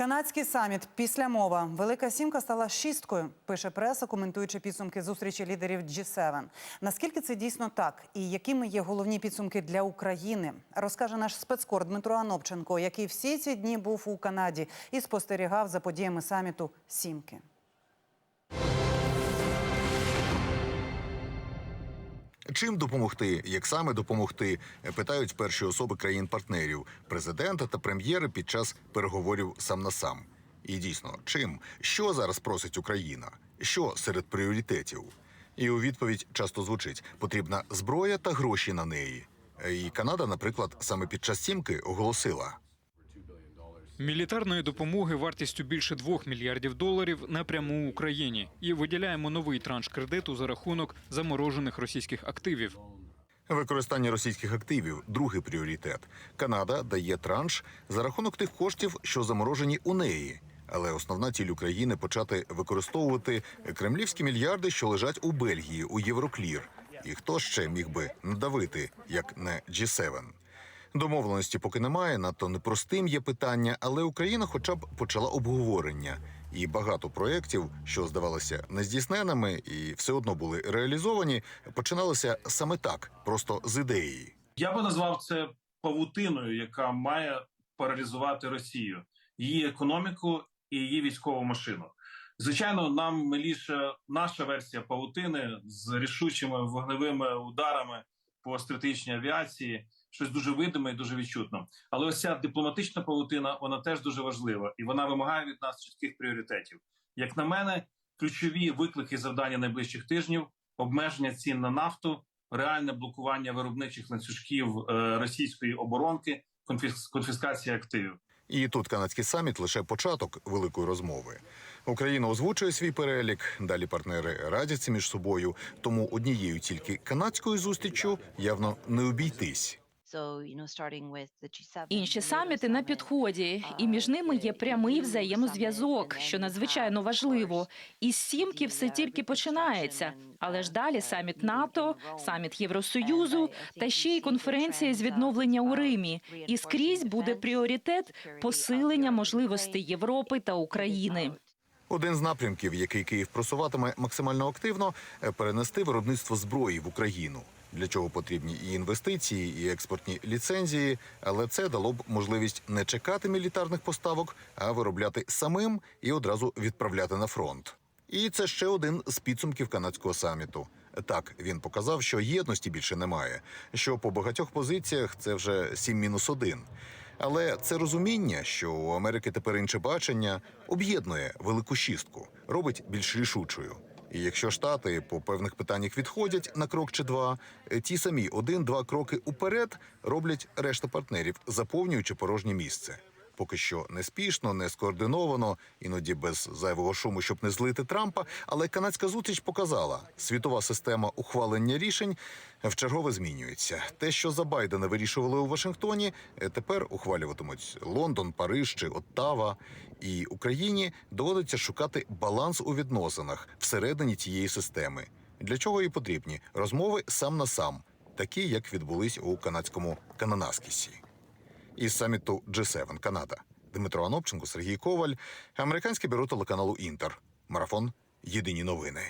Канадський саміт після мова. Велика сімка стала шісткою. Пише преса, коментуючи підсумки зустрічі лідерів G7. Наскільки це дійсно так? І якими є головні підсумки для України? Розкаже наш спецкор Дмитро Анопченко, який всі ці дні був у Канаді і спостерігав за подіями саміту Сімки. Чим допомогти, як саме допомогти, питають перші особи країн-партнерів, президента та прем'єри під час переговорів сам на сам. І дійсно, чим що зараз просить Україна? Що серед пріоритетів? І у відповідь часто звучить: потрібна зброя та гроші на неї. І Канада, наприклад, саме під час сімки оголосила. Мілітарної допомоги вартістю більше 2 мільярдів доларів напряму Україні і виділяємо новий транш кредиту за рахунок заморожених російських активів. Використання російських активів другий пріоритет. Канада дає транш за рахунок тих коштів, що заморожені у неї. Але основна ціль України почати використовувати кремлівські мільярди, що лежать у Бельгії у Євроклір. І хто ще міг би надавити, як не G7? Домовленості поки немає, надто непростим є питання, але Україна, хоча б почала обговорення. І багато проєктів, що здавалися нездійсненими і все одно були реалізовані, починалися саме так, просто з ідеї. Я би назвав це павутиною, яка має паралізувати Росію, її економіку і її військову машину. Звичайно, нам миліше наша версія павутини з рішучими вогневими ударами по стратегічній авіації, щось дуже видиме і дуже відчутно. Але ось ця дипломатична павутина вона теж дуже важлива, і вона вимагає від нас чітких пріоритетів. Як на мене, ключові виклики завдання найближчих тижнів обмеження цін на нафту, реальне блокування виробничих ланцюжків е, російської оборонки, конфіс- конфіскація активів. І тут канадський саміт лише початок великої розмови. Україна озвучує свій перелік. Далі партнери радяться між собою. Тому однією тільки канадською зустріччю явно не обійтись. Інші саміти на підході, і між ними є прямий взаємозв'язок, що надзвичайно важливо. І з сімки все тільки починається. Але ж далі саміт НАТО, саміт Євросоюзу та ще й конференція з відновлення у Римі. І скрізь буде пріоритет посилення можливостей Європи та України. Один з напрямків, який Київ просуватиме максимально активно, е, перенести виробництво зброї в Україну. Для чого потрібні і інвестиції, і експортні ліцензії, але це дало б можливість не чекати мілітарних поставок, а виробляти самим і одразу відправляти на фронт. І це ще один з підсумків канадського саміту. Так він показав, що єдності більше немає. Що по багатьох позиціях це вже 7 мінус 1. Але це розуміння, що у Америки тепер інше бачення, об'єднує велику шістку, робить більш рішучою. І якщо штати по певних питаннях відходять на крок чи два, е, ті самі один-два кроки уперед роблять решта партнерів, заповнюючи порожнє місце. Поки що не спішно, не скоординовано, іноді без зайвого шуму, щоб не злити Трампа. Але канадська зустріч показала, світова система ухвалення рішень вчергове змінюється. Те, що за Байдена вирішували у Вашингтоні, е, тепер ухвалюватимуть Лондон, Париж чи Оттава. І Україні доводиться шукати баланс у відносинах всередині цієї системи. Для чого і потрібні розмови сам на сам, такі як відбулись у канадському Кананаскісі. Із саміту G7 Канада Дмитро Анопченко, Сергій Коваль, американське бюро телеканалу Інтер. Марафон Єдині новини.